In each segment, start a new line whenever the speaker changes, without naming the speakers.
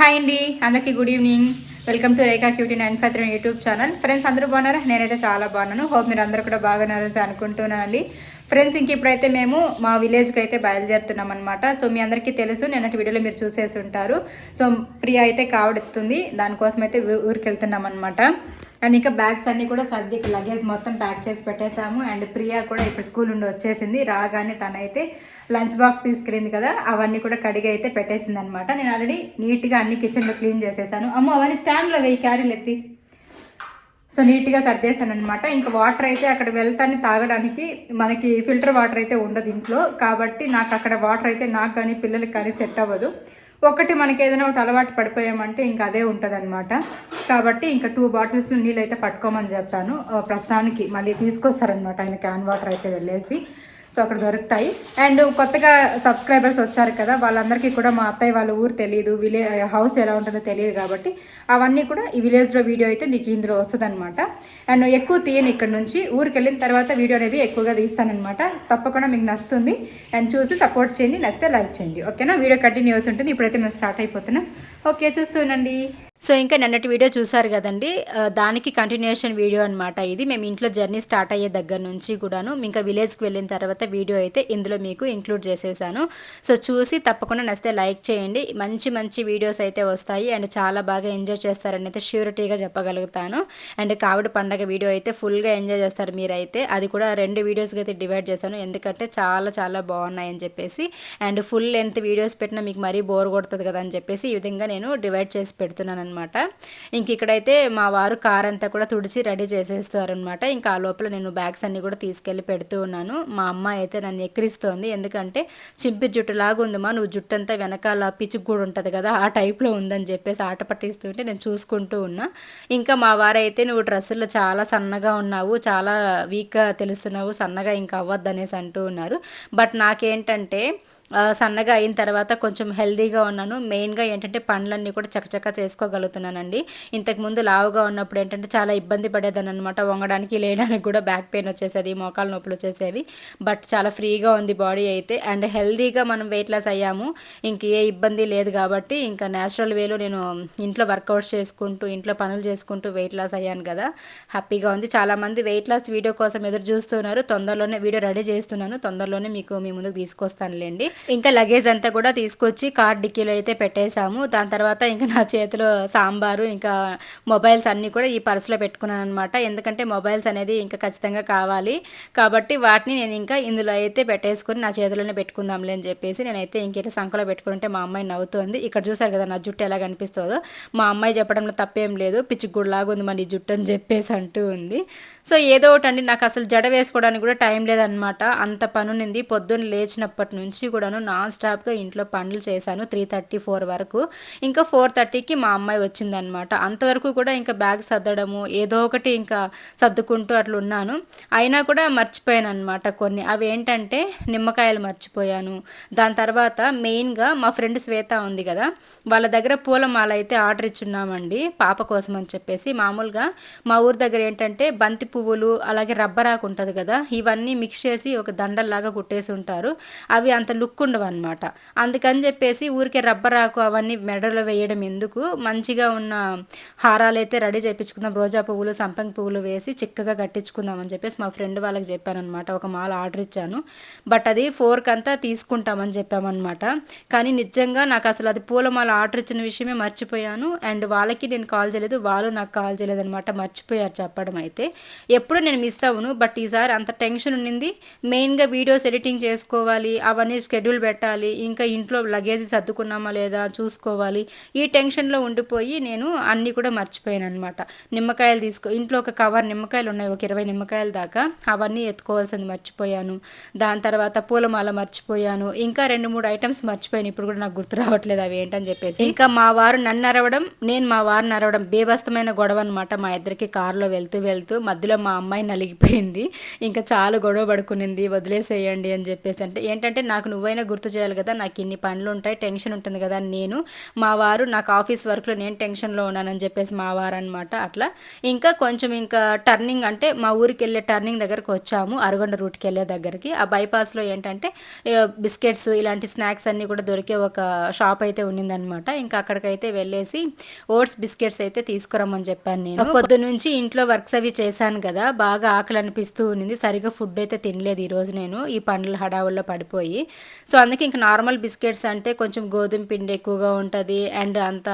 Hi అండి అందరికీ good evening welcome to Rekha cutie nine five three YouTube channel friends అందరూ బాగున్నారా? నేనైతే చాలా బాగున్నాను. హోప్ మీరు అందరూ కూడా బాగున్నారని అనుకుంటున్నాను అండి. ఫ్రెండ్స్ ఇంక ఇప్పుడైతే మేము మా విలేజ్కి అయితే బయలుదేరుతున్నాం అనమాట సో మీ అందరికీ తెలుసు నిన్నటి వీడియోలో మీరు చూసేసి ఉంటారు. సో ప్రియా అయితే కావడుతుంది. దానికోసం అయితే ఊ- ఊరికి వెళ్తున్నాం అనమాట అండ్ ఇంకా బ్యాగ్స్ అన్నీ కూడా సర్ది లగేజ్ మొత్తం ప్యాక్ చేసి పెట్టేశాము. అండ్ ప్రియా కూడా ఇప్పుడు స్కూల్ నుండి వచ్చేసింది. రాగానే తనైతే లంచ్ బాక్స్ తీసుకెళ్ళింది కదా అవన్నీ కూడా కడిగి అయితే పెట్టేసింది అనమాట నేను ఆల్రెడీ నీట్గా అన్ని కిచెన్లో క్లీన్ చేసేసాను. అమ్మో అవన్నీ స్టాండ్లో వెయ్యి క్యారీలు ఎత్తి. సో నీట్గా సర్దేశాను అనమాట ఇంకా వాటర్ అయితే అక్కడ వెళ్తాన్ని తాగడానికి మనకి ఫిల్టర్ వాటర్ అయితే ఉండదు ఇంట్లో. కాబట్టి నాకు అక్కడ వాటర్ అయితే నాకు కానీ పిల్లలకి కానీ సెట్ అవ్వదు. ఒకటి మనకి ఏదైనా ఒకటి అలవాటు పడిపోయామంటే ఇంకా అదే ఉంటుంది కాబట్టి ఇంకా టూ బాటిల్స్లో నీళ్ళు అయితే పట్టుకోమని చెప్పాను. ప్రస్తుతానికి మళ్ళీ తీసుకొస్తారనమాట ఆయన క్యాన్ వాటర్ అయితే వెళ్ళేసి. సో అక్కడ దొరుకుతాయి. అండ్ కొత్తగా సబ్స్క్రైబర్స్ వచ్చారు కదా వాళ్ళందరికీ కూడా మా అత్తయ్య వాళ్ళ ఊరు తెలియదు విలే హౌస్ ఎలా ఉంటుందో తెలియదు కాబట్టి అవన్నీ కూడా ఈ విలేజ్లో వీడియో అయితే మీకు ఇందులో వస్తుంది అనమాట అండ్ ఎక్కువ తీయను ఇక్కడ నుంచి ఊరికి వెళ్ళిన తర్వాత వీడియో అనేది ఎక్కువగా తీస్తానన్నమాట. తప్పకుండా మీకు నచ్చుతుంది. అండ్ చూసి సపోర్ట్ చేయండి నచ్చితే లైక్ చేయండి. ఓకేనా? వీడియో కంటిన్యూ అవుతుంటుంది. ఇప్పుడైతే మేము స్టార్ట్ అయిపోతున్నాం. ఓకే చూస్తూనండి సో ఇంకా నిన్నటి వీడియో చూసారు కదండి. దానికి కంటిన్యూషన్ వీడియో అనమాట ఇది. మేము ఇంట్లో జర్నీ స్టార్ట్ అయ్యే దగ్గర నుంచి కూడాను ఇంకా విలేజ్కి వెళ్ళిన తర్వాత వీడియో అయితే ఇందులో మీకు ఇంక్లూడ్ చేసేసాను. సో చూసి తప్పకుండా నచ్చితే లైక్ చేయండి. మంచి మంచి వీడియోస్ అయితే వస్తాయి. అండ్ చాలా బాగా ఎంజాయ్ చేస్తారని అయితే ష్యూరిటీగా చెప్పగలుగుతాను. అండ్ కావిడి పండగ వీడియో అయితే ఫుల్గా ఎంజాయ్ చేస్తారు మీరైతే. అది కూడా రెండు వీడియోస్కి అయితే డివైడ్ చేశాను. ఎందుకంటే చాలా చాలా బాగున్నాయని చెప్పేసి. అండ్ ఫుల్ లెంత్ వీడియోస్ పెట్టినా మీకు మరీ బోర్ కొడుతుంది కదా అని చెప్పేసి ఈ విధంగా నేను డివైడ్ చేసి పెడుతున్నాను అనమాట ఇంక ఇక్కడైతే మా వారు కార్ అంతా కూడా తుడిచి రెడీ చేసేస్తారనమాట ఇంకా ఆ లోపల నేను బ్యాగ్స్ అన్నీ కూడా తీసుకెళ్ళి పెడుతూ ఉన్నాను. మా అమ్మ అయితే నన్ను ఎక్కిరిస్తోంది. ఎందుకంటే చింపి జుట్టు లాగా ఉందమ్మా. నువ్వు జుట్టు అంతా వెనకాల పిచ్చుకు కూడా ఉంటుంది కదా ఆ టైప్లో ఉందని చెప్పేసి ఆట పట్టిస్తుంటే నేను చూసుకుంటూ ఉన్నా. ఇంకా మా వారైతే నువ్వు డ్రెస్సుల్లో చాలా సన్నగా ఉన్నావు చాలా వీక్గా తెలుస్తున్నావు సన్నగా ఇంకా అవ్వద్దు అనేసి అంటూ ఉన్నారు. బట్ నాకేంటంటే సన్నగా అయిన తర్వాత కొంచెం హెల్దీగా ఉన్నాను. మెయిన్గా ఏంటంటే పండ్లన్నీ కూడా చకచక చేసుకోగలుగుతున్నానండి. ఇంతకుముందు లావుగా ఉన్నప్పుడు ఏంటంటే చాలా ఇబ్బంది పడేదాన్ని అనమాట వంగడానికి లేయడానికి కూడా బ్యాక్ పెయిన్ వచ్చేసేది మోకాలు నొప్పులు వచ్చేసేవి. బట్ చాలా ఫ్రీగా ఉంది బాడీ అయితే. అండ్ హెల్దీగా మనం వెయిట్ లాస్ అయ్యాము. ఇంక ఏ ఇబ్బంది లేదు కాబట్టి ఇంకా న్యాచురల్ వేలో నేను ఇంట్లో వర్కౌట్స్ చేసుకుంటూ ఇంట్లో పనులు చేసుకుంటూ వెయిట్ లాస్ అయ్యాను కదా. హ్యాపీగా ఉంది. చాలామంది వెయిట్ లాస్ వీడియో కోసం ఎదురు చూస్తున్నారు. తొందరలోనే వీడియో రెడీ చేస్తున్నాను. తొందరలోనే మీకు మీ ముందుకు తీసుకొస్తానులేండి. ఇంకా లగేజ్ అంతా కూడా తీసుకొచ్చి కార్ డిక్కీలో అయితే పెట్టేశాము. దాని తర్వాత ఇంకా నా చేతిలో సాంబారు ఇంకా మొబైల్స్ అన్నీ కూడా ఈ పర్సులో పెట్టుకున్నాను అనమాట ఎందుకంటే మొబైల్స్ అనేది ఇంకా ఖచ్చితంగా కావాలి. కాబట్టి వాటిని నేను ఇంకా ఇందులో అయితే పెట్టేసుకొని నా చేతిలోనే పెట్టుకుందాంలే అని చెప్పేసి నేనైతే ఇంకేట సంఖలో పెట్టుకుంటే మా అమ్మాయి నవ్వుతోంది. ఇక్కడ చూసారు కదా నా జుట్టు ఎలా కనిపిస్తుందో. మా అమ్మాయి చెప్పడంలో తప్పేం లేదు. పిచ్చి గుడిలాగా ఉంది మరి ఈ జుట్టు అని చెప్పేసి అంటూ ఉంది. సో ఏదో ఒకటి అండి. నాకు అసలు జడ వేసుకోవడానికి కూడా టైం లేదనమాట అంత పనునింది ఉంది పొద్దున్న లేచినప్పటి నుంచి కూడా కూడాను నాన్ స్టాప్గా ఇంట్లో పనులు చేశాను త్రీ థర్టీ ఫోర్ వరకు. ఇంకా ఫోర్ థర్టీకి మా అమ్మాయి వచ్చిందనమాట అంతవరకు కూడా ఇంకా బ్యాగ్ సర్దడము ఏదో ఒకటి ఇంకా సర్దుకుంటూ అట్లా ఉన్నాను. అయినా కూడా మర్చిపోయాను అనమాట కొన్ని. అవి ఏంటంటే నిమ్మకాయలు మర్చిపోయాను. దాని తర్వాత మెయిన్గా మా ఫ్రెండ్ శ్వేత ఉంది కదా వాళ్ళ దగ్గర పూలమాల అయితే ఆర్డర్ ఇచ్చున్నామండి పాప కోసం అని చెప్పేసి. మామూలుగా మా ఊరి దగ్గర ఏంటంటే బంతి పువ్వులు అలాగే రబ్బరాకు ఉంటుంది కదా ఇవన్నీ మిక్స్ చేసి ఒక దండల్లాగా కుట్టేసి ఉంటారు. అవి అంత లుక్ ఉండవు అనమాట అందుకని చెప్పేసి ఊరికే రబ్బరాకు అవన్నీ మెడలో వేయడం ఎందుకు? మంచిగా ఉన్న హారాలు అయితే రెడీ చేయించుకుందాం రోజా పువ్వులు సంపంగి పువ్వులు వేసి చిక్కగా కట్టించుకుందాం అని చెప్పేసి మా ఫ్రెండ్ వాళ్ళకి చెప్పాను అనమాట ఒక మాల ఆర్డర్ ఇచ్చాను. బట్ అది ఫోర్క్ అంతా తీసుకుంటామని చెప్పామన్నమాట. కానీ నిజంగా నాకు అసలు అది పూలమాల ఆర్డర్ ఇచ్చిన విషయమే మర్చిపోయాను. అండ్ వాళ్ళకి నేను కాల్ చేయలేదు. వాళ్ళు నాకు కాల్ చేయలేదు అనమాట మర్చిపోయారు చెప్పడం అయితే. ఎప్పుడు నేను మిస్ అవ్వను. బట్ ఈసారి అంత టెన్షన్ ఉండింది. మెయిన్గా వీడియోస్ ఎడిటింగ్ చేసుకోవాలి. అవన్నీ షెడ్యూల్ పెట్టాలి ఇంకా ఇంట్లో లగేజ్ సర్దుకున్నామా లేదా చూసుకోవాలి. ఈ టెన్షన్లో ఉండిపోయి నేను అన్నీ కూడా మర్చిపోయాను అనమాట నిమ్మకాయలు తీసుకో ఇంట్లో ఒక కవర్ నిమ్మకాయలు ఉన్నాయి ఒక ఇరవై నిమ్మకాయల దాకా అవన్నీ ఎత్తుకోవాల్సింది మర్చిపోయాను. దాని తర్వాత పూలమాల మర్చిపోయాను ఇంకా రెండు మూడు ఐటమ్స్ మర్చిపోయాను. ఇప్పుడు కూడా నాకు గుర్తు రావట్లేదు అవి ఏంటని చెప్పేసి. ఇంకా మా వారు నన్ను అరవడం నేను మా వారిని అరవడం బేబస్తమైన గొడవ అనమాట మా ఇద్దరికి కారులో వెళ్తూ వెళ్తూ మధ్యలో మా అమ్మాయి నలిగిపోయింది. ఇంకా చాలా గొడవ పడుకునింది వదిలేసేయండి అని చెప్పేసి అంటే ఏంటంటే నాకు నువ్వైనా గుర్తు చేయాలి కదా నాకు ఇన్ని పనులు ఉంటాయి టెన్షన్ ఉంటుంది కదా నేను మా వారు నాకు ఆఫీస్ వర్క్లో నేను టెన్షన్లో ఉన్నానని చెప్పేసి మా వారు అనమాట అట్లా. ఇంకా కొంచెం ఇంకా టర్నింగ్ అంటే మా ఊరికి వెళ్ళే టర్నింగ్ దగ్గరకు వచ్చాము అరగొండ రూట్కి వెళ్ళే దగ్గరికి. ఆ బైపాస్లో ఏంటంటే బిస్కెట్స్ ఇలాంటి స్నాక్స్ అన్నీ కూడా దొరికే ఒక షాప్ అయితే ఉన్నిందనమాట ఇంకా అక్కడికైతే వెళ్ళేసి ఓట్స్ బిస్కెట్స్ అయితే తీసుకురమ్మని చెప్పాను నేను. పొద్దు నుంచి ఇంట్లో వర్క్స్ అవి చేశాను కదా బాగా ఆకలి అనిపిస్తూ ఉన్నింది. సరిగా ఫుడ్ అయితే తినలేదు ఈరోజు నేను. ఈ పండ్ల హడావుల్లో పడిపోయి సో అందుకే ఇంకా నార్మల్ బిస్కెట్స్ అంటే కొంచెం గోధుమ పిండి ఎక్కువగా ఉంటుంది. అండ్ అంత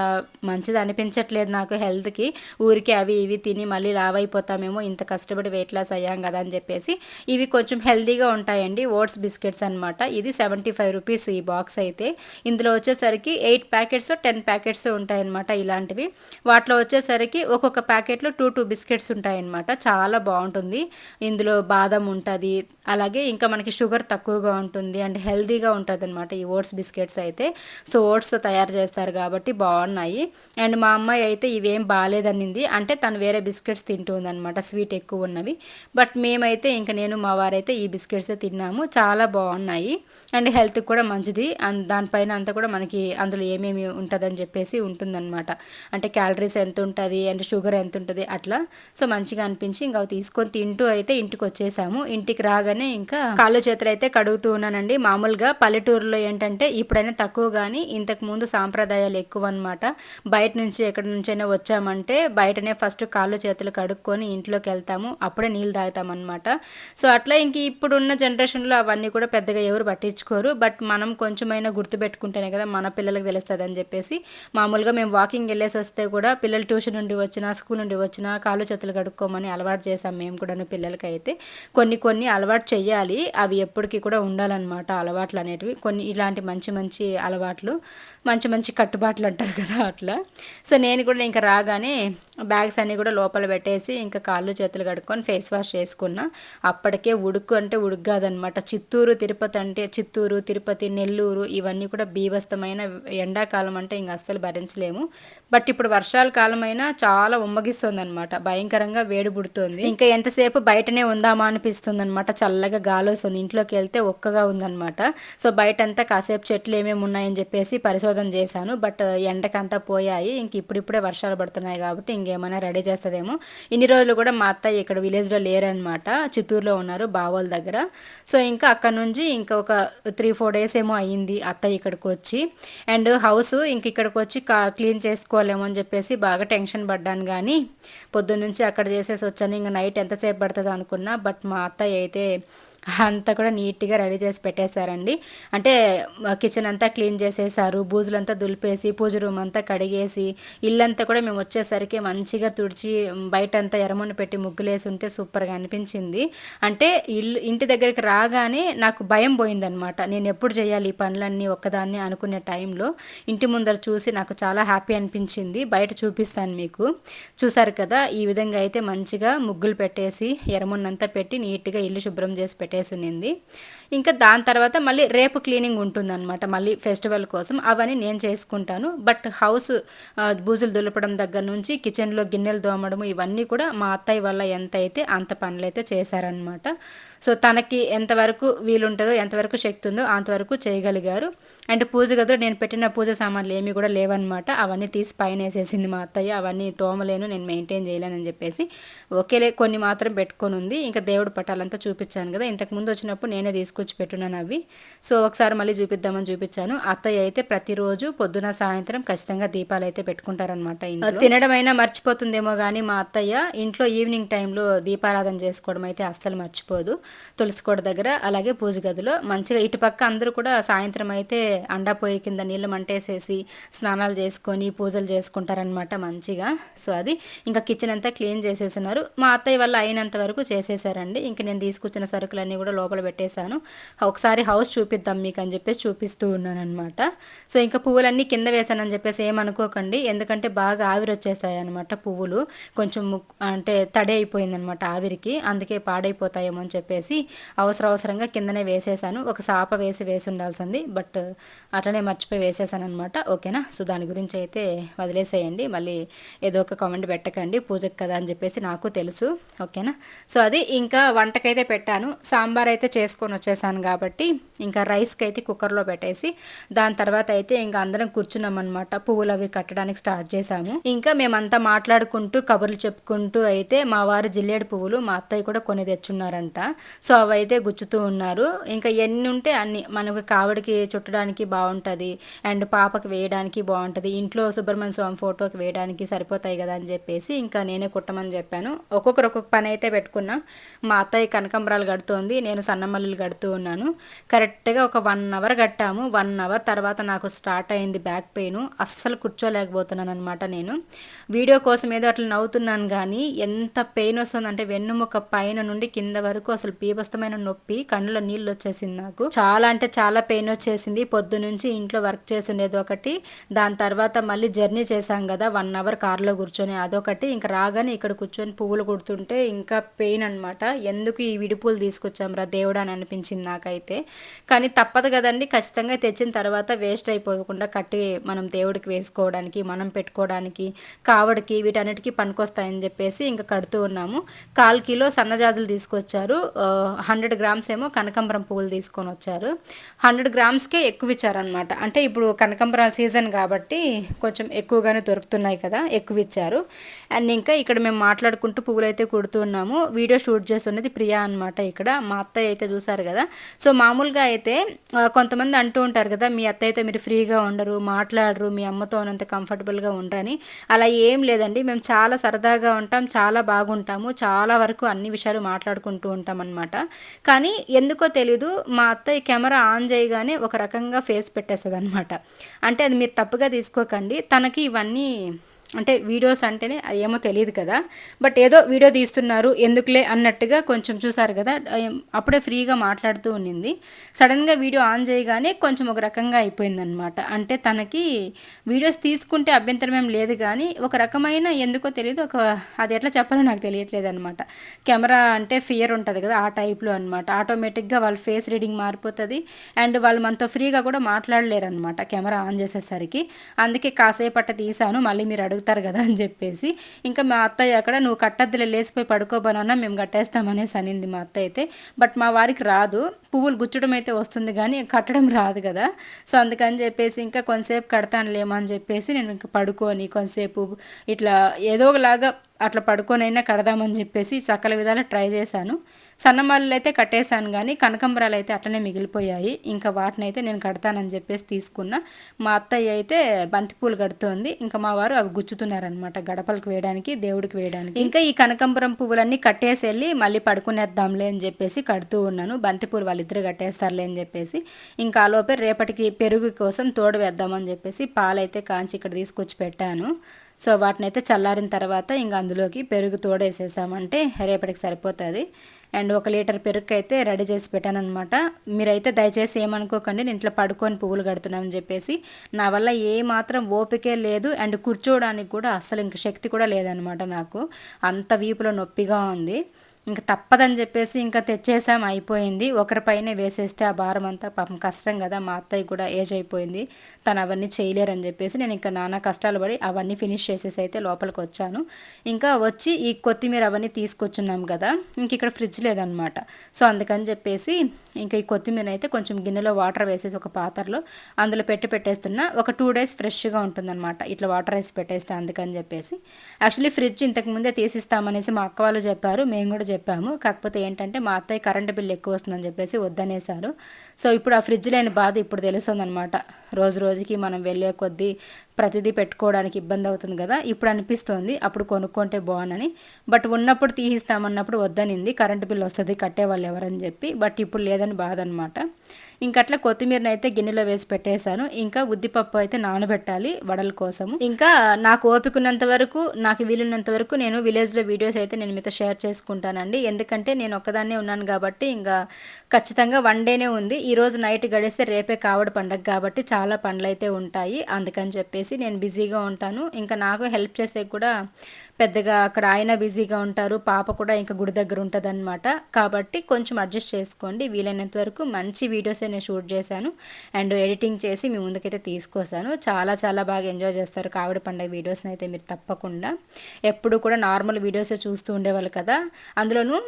మంచిది అనిపించట్లేదు నాకు హెల్త్కి. ఊరికి అవి ఇవి తిని మళ్ళీ లావ్ అయిపోతామేమో ఇంత కష్టపడి వెయిట్ లాస్ అయ్యాం కదా అని చెప్పేసి ఇవి కొంచెం హెల్తీగా ఉంటాయండి. ఓట్స్ బిస్కెట్స్ అనమాట ఇది సెవెంటీ ఫైవ్ రూపీస్ ఈ బాక్స్ అయితే. ఇందులో వచ్చేసరికి ఎయిట్ ప్యాకెట్స్ టెన్ ప్యాకెట్స్ ఉంటాయన్నమాట ఇలాంటివి. వాటిలో వచ్చేసరికి ఒక్కొక్క ప్యాకెట్లో టూ టూ బిస్కెట్స్ ఉంటాయన్నమాట. చాలా బాగుంటుంది. ఇందులో బాదం ఉంటుంది. అలాగే ఇంకా మనకి షుగర్ తక్కువగా ఉంటుంది. అండ్ హెల్తీగా ఉంటుంది అనమాట ఈ ఓట్స్ బిస్కెట్స్ అయితే. సో ఓట్స్తో తయారు చేస్తారు కాబట్టి బాగున్నాయి అండ్ మా అమ్మాయి అయితే ఇవేం బాగాలేదనింది అంటే తను వేరే బిస్కెట్స్ తింటుందనమాట స్వీట్ ఎక్కువ ఉన్నవి. బట్ మేమైతే ఇంకా నేను మా వారైతే ఈ బిస్కెట్స్ తిన్నాము. చాలా బాగున్నాయి అండ్ హెల్త్కి కూడా మంచిది. అండ్ దానిపైన అంతా కూడా మనకి అందులో ఏమేమి ఉంటుందని చెప్పేసి ఉంటుందన్నమాట. అంటే క్యాలరీస్ ఎంత ఉంటుంది? అండ్ షుగర్ ఎంత ఉంటుంది? అట్లా. సో మంచిగా అనిపించి ఇంకా తీసుకొని తింటూ అయితే ఇంటికి వచ్చేసాము ఇంటికి రాగానే ఇంకా కాళ్ళు చేతులు అయితే కడుగుతూ ఉన్నానండి. మామూలుగా పల్లెటూరులో ఏంటంటే ఇప్పుడైనా తక్కువ కానీ ఇంతకుముందు సాంప్రదాయాలు ఎక్కువ అనమాట బయట నుంచి ఎక్కడి నుంచైనా వచ్చామంటే బయటనే ఫస్ట్ కాళ్ళు చేతులు కడుక్కొని ఇంట్లోకి వెళ్తాము అప్పుడే నీళ్ళు తాగుతామన్నమాట. సో అట్లా ఇంక ఇప్పుడున్న జనరేషన్లో అవన్నీ కూడా పెద్దగా ఎవరు పట్టించుకోరు. బట్ మనం కొంచెమైనా గుర్తుపెట్టుకుంటేనే కదా మన పిల్లలకు తెలుస్తుంది అని చెప్పేసి మామూలుగా మేము వాకింగ్ వెళ్ళేసి వస్తే కూడా పిల్లలు ట్యూషన్ నుండి వచ్చినా స్కూల్ నుండి వచ్చినా కాళ్ళు చేతులు కడుక్కోమని అలవాటు చేసాం మేము కూడా పిల్లలకి అయితే కొన్ని కొన్ని అలవాటు చేయాలి అవి ఎప్పటికీ కూడా ఉండాలన్నమాట అలవాట్లు అనేటివి. కొన్ని ఇలాంటి మంచి మంచి అలవాట్లు మంచి మంచి కట్టుబాట్లు అంటారు కదా అట్లా. సో నేను కూడా ఇంకా రాగానే బ్యాగ్స్ అన్నీ కూడా లోపల పెట్టేసి ఇంకా కాళ్ళు చేతులు కడుక్కొని ఫేస్ వాష్ చేసుకున్నా. అప్పటికే ఉడుకు అంటే ఉడుకు కాదనమాట. చిత్తూరు తిరుపతి అంటే చిత్తూరు తిరుపతి నెల్లూరు ఇవన్నీ కూడా బీభస్తమైన ఎండాకాలం అంటే ఇంక అస్సలు భరించలేము. బట్ ఇప్పుడు వర్షాల కాలం అయినా చాలా ఉమ్మగిస్తుంది అనమాట భయంకరంగా వేడి పుడుతుంది. ఇంకా ఎంతసేపు బయటనే ఉందామా అనిపిస్తుంది అనమాట చల్లగా గాలి వస్తుంది. ఇంట్లోకి వెళ్తే ఒక్కగా ఉందన్నమాట సో బయటంతా కాసేపు చెట్లు ఏమేమి ఉన్నాయని చెప్పేసి పరిశోధన చేశాను. బట్ ఎండకంతా పోయాయి. ఇంక ఇప్పుడిప్పుడే వర్షాలు పడుతున్నాయి కాబట్టి ఇంకేమైనా రెడీ చేస్తుందేమో. ఇన్ని రోజులు కూడా మా అత్తయ్య ఇక్కడ విలేజ్లో లేరనమాట చిత్తూరులో ఉన్నారు బావోల దగ్గర. సో ఇంకా అక్కడ నుంచి ఇంకా ఒక త్రీ ఫోర్ డేస్ ఏమో అయ్యింది అత్తయ్య ఇక్కడికి వచ్చి. అండ్ హౌస్ ఇంక ఇక్కడికి వచ్చి క్లీన్ చేసుకోలేమో అని చెప్పేసి బాగా టెన్షన్ పడ్డాను కానీ పొద్దున్నుంచి అక్కడ చేసేసి వచ్చాను. ఇంకా నైట్ ఎంతసేపు పడుతుందో అనుకున్నా. బట్ మా అత్తయ్య అయితే అంతా కూడా నీట్గా రెడీ చేసి పెట్టేశారండి. అంటే కిచెన్ అంతా క్లీన్ చేసేసారు. బూజులంతా దులిపేసి పూజ రూమ్ అంతా కడిగేసి ఇల్లంతా కూడా మేము వచ్చేసరికి మంచిగా తుడిచి బయట అంతా ఎరమును పెట్టి ముగ్గులేసి ఉంటే సూపర్గా అనిపించింది. అంటే ఇల్లు ఇంటి దగ్గరికి రాగానే నాకు భయం పోయిందనమాట. నేను ఎప్పుడు చేయాలి ఈ పనులన్నీ ఒక్కదాన్ని అనుకునే టైంలో. ఇంటి ముందర చూసి నాకు చాలా హ్యాపీ అనిపించింది. బయట చూపిస్తాను మీకు. చూసారు కదా ఈ విధంగా అయితే మంచిగా ముగ్గులు పెట్టేసి ఎరమున్నంతా పెట్టి నీట్గా ఇల్లు శుభ్రం చేసి పెట్టేసి పెట్టేసి ఇంకా దాని తర్వాత మళ్ళీ రేపు క్లీనింగ్ ఉంటుందన్నమాట. మళ్ళీ ఫెస్టివల్ కోసం అవన్నీ నేను చేసుకుంటాను. బట్ హౌస్ బూజులు దులపడం దగ్గర నుంచి కిచెన్లో గిన్నెలు దోమడము ఇవన్నీ కూడా మా అత్తయ్య వల్ల ఎంత అయితే అంత పనులైతే చేశారనమాట సో తనకి ఎంతవరకు వీలుంటుందో ఎంతవరకు శక్తి ఉందో అంతవరకు చేయగలిగారు. అండ్ పూజ గదిలో నేను పెట్టిన పూజ సామాన్లు ఏమి కూడా లేవన్నమాట. అవన్నీ తీసి పైన వేసేసింది మా అత్తయ్య. అవన్నీ తోమలేను నేను మెయింటైన్ చేయలేనని చెప్పేసి ఒకేలే కొన్ని మాత్రం పెట్టుకొని ఉంది ఇంకా దేవుడు పట్టాలంతా చూపించాను కదా. ఇంతకుముందు వచ్చినప్పుడు నేనే తీసుకొచ్చి పెట్టున్నాను అవి. సో ఒకసారి మళ్ళీ చూపిద్దామని చూపించాను. అత్తయ్య అయితే ప్రతిరోజు పొద్దున సాయంత్రం ఖచ్చితంగా దీపాలు అయితే పెట్టుకుంటారనమాట తినడం అయినా మర్చిపోతుందేమో కానీ మా అత్తయ్య ఇంట్లో ఈవినింగ్ టైంలో దీపారాధన చేసుకోవడం అయితే అస్సలు మర్చిపోదు. తులసికోట దగ్గర అలాగే పూజ గదిలో. మంచిగా ఇటుపక్క అందరూ కూడా సాయంత్రం అయితే అండా పొయ్యి కింద నీళ్ళు మంటేసేసి స్నానాలు చేసుకొని పూజలు చేసుకుంటారనమాట మంచిగా. సో అది ఇంకా కిచెన్ అంతా క్లీన్ చేసేసినారు. మా అత్తయ్య వల్ల అయినంత వరకు చేసేసారండి. ఇంక నేను తీసుకొచ్చిన సరుకులన్నీ కూడా లోపల పెట్టేశాను. ఒకసారి హౌస్ చూపిద్దాం మీకు అని చెప్పేసి చూపిస్తూ ఉన్నాను అనమాట సో ఇంకా పువ్వులన్నీ కింద వేసానని చెప్పేసి ఏమనుకోకండి. ఎందుకంటే బాగా ఆవిరి వచ్చేసాయి అనమాట పువ్వులు. కొంచెం అంటే తడి అయిపోయిందనమాట ఆవిరికి. అందుకే పాడైపోతాయేమో అని చెప్పేసి చెప్పేసి అవసర అవసరంగా కిందనే వేసేసాను. ఒక సాప వేసి వేసి ఉండాల్సింది బట్ అట్లనే మర్చిపోయి వేసేసాను అనమాట ఓకేనా? సో దాని గురించి అయితే వదిలేసేయండి. మళ్ళీ ఏదో ఒక కామెంట్ పెట్టకండి. పూజకి కదా అని చెప్పేసి నాకు తెలుసు. ఓకేనా? సో అది ఇంకా వంటకైతే పెట్టాను. సాంబార్ అయితే చేసుకొని వచ్చేసాను కాబట్టి ఇంకా రైస్కి అయితే కుక్కర్లో పెట్టేసి దాని తర్వాత అయితే ఇంకా అందరం కూర్చున్నాం అనమాట పువ్వులు అవి కట్టడానికి స్టార్ట్ చేశాము. ఇంకా మేమంతా మాట్లాడుకుంటూ కబుర్లు చెప్పుకుంటూ అయితే మా వారు జిల్లేడు పువ్వులు మా అత్తయ్య కూడా కొని తెచ్చున్నారంట. సో అవి అయితే గుచ్చుతూ ఉన్నారు. ఇంకా ఎన్ని ఉంటే అన్ని. మనకు కావడికి చుట్టడానికి బాగుంటుంది. అండ్ పాపకి వేయడానికి బాగుంటుంది. ఇంట్లో సుబ్రహ్మణ్య స్వామి ఫోటోకి వేయడానికి సరిపోతాయి కదా అని చెప్పేసి ఇంకా నేనే కుట్టమని చెప్పాను. ఒక్కొక్కరు ఒక్కొక్క పని అయితే పెట్టుకున్నాం. మా అత్తయ్య కనకంబరాలు కడుతోంది. నేను సన్నమల్లులు కడుతూ ఉన్నాను. కరెక్ట్గా ఒక వన్ అవర్ కట్టాము. వన్ అవర్ తర్వాత నాకు స్టార్ట్ అయింది బ్యాక్ పెయిన్. అస్సలు కూర్చోలేకపోతున్నాను అనమాట నేను. వీడియో కోసం ఏదో అట్లా నవ్వుతున్నాను కానీ ఎంత పెయిన్ వస్తుందంటే వెన్నుముక పైన నుండి కింద వరకు అసలు బీభస్తమైన నొప్పి కళ్ళలో నీళ్ళు వచ్చేసింది నాకు. చాలా అంటే చాలా పెయిన్ వచ్చేసింది. పొద్దు నుంచి ఇంట్లో వర్క్ చేస్తుండేది ఒకటి. దాని తర్వాత మళ్ళీ జర్నీ చేశాం కదా వన్ అవర్ కార్లో కూర్చొని అదొకటి. ఇంకా రాగానే ఇక్కడ కూర్చొని పువ్వులు కుడుతుంటే ఇంకా పెయిన్ అనమాట ఎందుకు ఈ విడిపూలు తీసుకొచ్చాం రా దేవుడు అని అనిపించింది నాకైతే. కానీ తప్పదు కదండి ఖచ్చితంగా తెచ్చిన తర్వాత వేస్ట్ అయిపోకుండా కట్టి మనం దేవుడికి వేసుకోవడానికి మనం పెట్టుకోవడానికి కావడికి వీటన్నిటికీ పనికొస్తాయని చెప్పేసి ఇంకా కడుతూ ఉన్నాము. కాల్ కిలో సన్నజాజులు తీసుకొచ్చారు. హండ్రెడ్ గ్రామ్స్ ఏమో కనకంబరం పువ్వులు తీసుకొని వచ్చారు. హండ్రెడ్ గ్రామ్స్కే ఎక్కువ ఇచ్చారనమాట అంటే ఇప్పుడు కనకంబరాల సీజన్ కాబట్టి కొంచెం ఎక్కువగానే దొరుకుతున్నాయి కదా ఎక్కువ ఇచ్చారు. అండ్ ఇంకా ఇక్కడ మేము మాట్లాడుకుంటూ పువ్వులు అయితే కుడుతున్నాము వీడియో షూట్ చేస్తున్నది ప్రియా అనమాట ఇక్కడ. మా అత్తయ్య అయితే చూసారు కదా. సో మామూలుగా అయితే కొంతమంది అంటూ ఉంటారు కదా మీ అత్తయ్యతో మీరు ఫ్రీగా ఉండరు మాట్లాడరు మీ అమ్మతో ఉన్నంత కంఫర్టబుల్గా ఉండరని. అలా ఏం లేదండి. మేము చాలా సరదాగా ఉంటాం చాలా బాగుంటాము చాలా వరకు అన్ని విషయాలు మాట్లాడుకుంటూ ఉంటాం అనమాట కానీ ఎందుకో తెలీదు మా అత్తయ్య కెమెరా ఆన్ చేయగానే ఒక రకంగా ఫేస్ పెట్టేస్తుంది అనమాట అంటే అది మీరు తప్పుగా తీసుకోకండి. తనకి ఇవన్నీ అంటే వీడియోస్ అంటేనే ఏమో తెలియదు కదా. బట్ ఏదో వీడియో తీస్తున్నారు ఎందుకులే అన్నట్టుగా కొంచెం చూసారు కదా. అప్పుడే ఫ్రీగా మాట్లాడుతూ ఉండింది. సడన్గా వీడియో ఆన్ చేయగానే కొంచెం ఒక రకంగా అయిపోయిందనమాట అంటే తనకి వీడియోస్ తీసుకుంటే అభ్యంతరం ఏం లేదు కానీ ఒక రకమైన ఎందుకో తెలియదు ఒక అది ఎట్లా చెప్పాలో నాకు తెలియట్లేదు అనమాట కెమెరా అంటే ఫియర్ ఉంటుంది కదా ఆ టైప్లో అనమాట ఆటోమేటిక్గా వాళ్ళ ఫేస్ రీడింగ్ మారిపోతుంది. అండ్ వాళ్ళు మనతో ఫ్రీగా కూడా మాట్లాడలేరు అనమాట కెమెరా ఆన్ చేసేసరికి. అందుకే కాసేపట్ట తీసాను మళ్ళీ మీరు అడుగు అడుగుతారు కదా అని చెప్పేసి. ఇంకా మా అత్తయ్య అక్కడ నువ్వు కట్టద్దులే లేచిపోయి పడుకోబోనన్నా మేము కట్టేస్తామనేసి అనింది మా అత్త అయితే. బట్ మా వారికి రాదు. పువ్వులు గుచ్చడం అయితే వస్తుంది కానీ కట్టడం రాదు కదా. సో అందుకని చెప్పేసి ఇంకా కొంతసేపు కడతానులేమని చెప్పేసి నేను ఇంకా పడుకొని కొంతసేపు ఇట్లా ఏదో ఒకలాగా అట్లా పడుకొనైనా కడదామని చెప్పేసి సకల విధాలు ట్రై చేశాను. సన్నమాలలు అయితే కట్టేశాను కానీ కనకంబరాలు అయితే అట్లనే మిగిలిపోయాయి. ఇంకా వాటిని అయితే నేను కడతానని చెప్పేసి తీసుకున్న. మా అత్తయ్య అయితే బంతిపూలు కడుతోంది. ఇంకా మా వారు అవి గుచ్చుతున్నారనమాట గడపలకు వేయడానికి దేవుడికి వేయడానికి. ఇంకా ఈ కనకంబరం పువ్వులన్నీ కట్టేసి వెళ్ళి మళ్ళీ పడుకునేద్దాంలే అని చెప్పేసి కడుతూ ఉన్నాను. బంతిపూలు వాళ్ళిద్దరు కట్టేస్తారులే అని చెప్పేసి. ఇంకా ఆలోపే రేపటికి పెరుగు కోసం తోడు వేద్దామని చెప్పేసి పాలైతే కాంచి ఇక్కడ తీసుకొచ్చి పెట్టాను. సో వాటిని అయితే చల్లారిన తర్వాత ఇంకా అందులోకి పెరుగు తోడేసేసామంటే రేపటికి సరిపోతుంది. అండ్ ఒక లీటర్ పెరుగు అయితే రెడీ చేసి పెట్టాను అనమాట మీరైతే దయచేసి ఏమనుకోకండి నేను ఇంట్లో పడుకొని పువ్వులు కడుతున్నామని చెప్పేసి. నా వల్ల ఏ మాత్రం ఓపికే లేదు అండ్ కూర్చోవడానికి కూడా అస్సలు ఇంక శక్తి కూడా లేదనమాట నాకు. అంత వీపులో నొప్పిగా ఉంది. ఇంకా తప్పదని చెప్పేసి ఇంకా తెచ్చేసాం అయిపోయింది. ఒకరిపైనే వేసేస్తే ఆ భారం అంతా పాపం కష్టం కదా మా అత్తయ్య కూడా ఏజ్ అయిపోయింది. తను అవన్నీ చేయలేరని చెప్పేసి నేను ఇంకా నానా కష్టాలు పడి అవన్నీ ఫినిష్ చేసేసి అయితే లోపలికి వచ్చాను. ఇంకా వచ్చి ఈ కొత్తిమీర అవన్నీ తీసుకొచ్చున్నాం కదా ఇంక ఇక్కడ ఫ్రిడ్జ్ లేదనమాట. సో అందుకని చెప్పేసి ఇంకా ఈ కొత్తిమీర అయితే కొంచెం గిన్నెలో వాటర్ వేసేసి ఒక పాత్రలో అందులో పెట్టి పెట్టేస్తున్నా. ఒక టూ డేస్ ఫ్రెష్గా ఉంటుందన్నమాట ఇట్లా వాటర్ వేసి పెట్టేస్తే అందుకని చెప్పేసి. యాక్చువల్లీ ఫ్రిడ్జ్ ఇంతకు ముందే తీసిస్తామనేసి మా అక్క వాళ్ళు చెప్పారు మేము కూడా చెప్పాము. కాకపోతే ఏంటంటే మా అత్తయ్య కరెంటు బిల్ ఎక్కువ వస్తుందని చెప్పేసి వద్దనేసారు. సో ఇప్పుడు ఆ ఫ్రిడ్జ్ లేని బాధ ఇప్పుడు తెలుస్తుందనమాట రోజు రోజుకి మనం వెళ్ళే కొద్దీ ప్రతిదీ పెట్టుకోవడానికి ఇబ్బంది అవుతుంది కదా. ఇప్పుడు అనిపిస్తోంది అప్పుడు కొనుక్కుంటే బాగునని బట్ ఉన్నప్పుడు తీసిస్తామన్నప్పుడు వద్దనింది. కరెంటు బిల్ వస్తుంది కట్టేవాళ్ళు ఎవరని చెప్పి. బట్ ఇప్పుడు లేదని బాధ అనమాట ఇంకట్లా కొత్తిమీరని అయితే గిన్నెలో వేసి పెట్టేశాను. ఇంకా ఉద్దిపప్పు అయితే నానబెట్టాలి వడల కోసం ఇంకా నాకు ఓపికన్నంత వరకు నాకు వీలున్నంత వరకు నేను విలేజ్లో వీడియోస్ అయితే నేను మీతో షేర్ చేసుకుంటానండి. ఎందుకంటే నేను ఒక్కదాన్నే ఉన్నాను కాబట్టి ఇంకా ఖచ్చితంగా వన్ డేనే ఉంది. ఈరోజు నైట్ గడిస్తే రేపే కావడ పండగ కాబట్టి చాలా పండ్లు అయితే ఉంటాయి. అందుకని చెప్పేసి చెప్పేసి నేను బిజీగా ఉంటాను. ఇంకా నాకు హెల్ప్ చేసే కూడా పెద్దగా అక్కడ ఆయన బిజీగా ఉంటారు పాప కూడా ఇంకా గుడి దగ్గర ఉంటుంది అనమాట కాబట్టి కొంచెం అడ్జస్ట్ చేసుకోండి. వీలైనంత వరకు మంచి వీడియోస్ నేను షూట్ చేశాను. అండ్ ఎడిటింగ్ చేసి మీ ముందుకైతే తీసుకొస్తాను. చాలా చాలా బాగా ఎంజాయ్ చేస్తారు కావిడ పండుగ వీడియోస్ని అయితే మీరు తప్పకుండా. ఎప్పుడు కూడా నార్మల్ వీడియోస్ చూస్తూ ఉండేవాళ్ళు కదా. అందులోనూ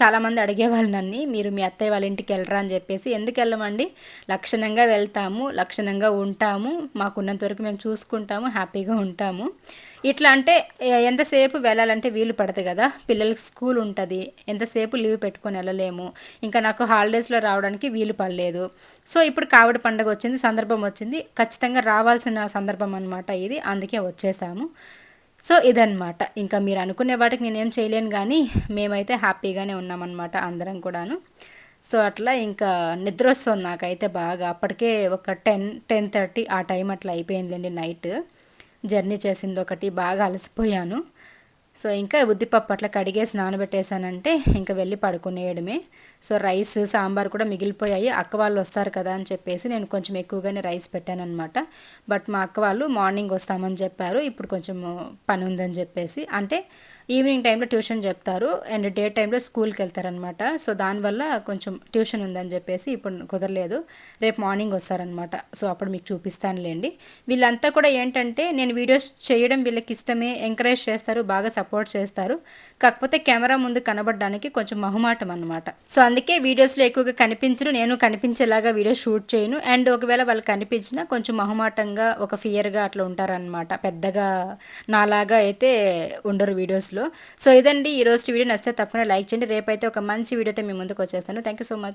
చాలామంది అడిగేవాళ్ళు నన్ను మీరు మీ అత్తయ్య వాళ్ళ ఇంటికి వెళ్ళరా అని చెప్పేసి ఎందుకు వెళ్ళమండి? లక్షణంగా వెళ్తాము లక్షణంగా ఉంటాము మాకున్నంత వరకు మేము చూసుకుంటాము హ్యాపీగా ఉంటాము. ఇట్లా అంటే ఎంతసేపు వెళ్ళాలంటే వీలు పడదు కదా. పిల్లలకి స్కూల్ ఉంటుంది ఎంతసేపు లీవ్ పెట్టుకొని వెళ్ళలేము ఇంకా నాకు హాలిడేస్లో రావడానికి వీలు పడలేదు. సో ఇప్పుడు కావిడి పండుగ వచ్చింది సందర్భం వచ్చింది ఖచ్చితంగా రావాల్సిన సందర్భం అనమాట ఇది అందుకే వచ్చేసాము. సో ఇదనమాట ఇంకా మీరు అనుకునే వాటికి నేనేం చేయలేను కానీ మేమైతే హ్యాపీగానే ఉన్నామన్నమాట అందరం కూడాను. సో అట్లా ఇంకా నిద్ర వస్తుంది నాకైతే బాగా. అప్పటికే ఒక టెన్ టెన్ థర్టీ ఆ టైం అట్లా అయిపోయిందండి నైట్. జర్నీ చేసింది ఒకటి బాగా అలసిపోయాను. సో ఇంకా ఉద్దిపప్పు అట్లా కడిగేసి నానబెట్టేశానంటే ఇంకా వెళ్ళి పడుకునేయడమే. సో రైస్ సాంబార్ కూడా మిగిలిపోయాయి. అక్క వాళ్ళు వస్తారు కదా అని చెప్పేసి నేను కొంచెం ఎక్కువగానే రైస్ పెట్టాను అనమాట బట్ మా అక్క వాళ్ళు మార్నింగ్ వస్తామని చెప్పారు. ఇప్పుడు కొంచెం పని ఉందని చెప్పేసి. అంటే ఈవినింగ్ టైంలో ట్యూషన్ చెప్తారు. అండ్ డే టైంలో స్కూల్కి వెళ్తారనమాట సో దానివల్ల కొంచెం ట్యూషన్ ఉందని చెప్పేసి ఇప్పుడు కుదరలేదు. రేపు మార్నింగ్ వస్తారనమాట సో అప్పుడు మీకు చూపిస్తానులేండి. వీళ్ళంతా కూడా ఏంటంటే నేను వీడియోస్ చేయడం వీళ్ళకి ఇష్టమే ఎంకరేజ్ చేస్తారు బాగా సపోర్ట్ చేస్తారు. కాకపోతే కెమెరా ముందు కనబడడానికి కొంచెం మహుమాటం అనమాట సో అందుకే వీడియోస్లో ఎక్కువగా కనిపించరు. నేను కనిపించేలాగా వీడియోస్ షూట్ చేయను. అండ్ ఒకవేళ వాళ్ళు కనిపించినా కొంచెం మొహమాటంగా ఒక ఫియర్గా అట్లా ఉంటారనమాట పెద్దగా నాలాగా అయితే ఉండరు వీడియోస్లో. సో ఇదండి. ఈ రోజు వీడియో నచ్చితే తప్పకుండా లైక్ చేయండి. రేపైతే ఒక మంచి వీడియోతో మీ ముందుకు వచ్చేస్తాను. Thank you so much.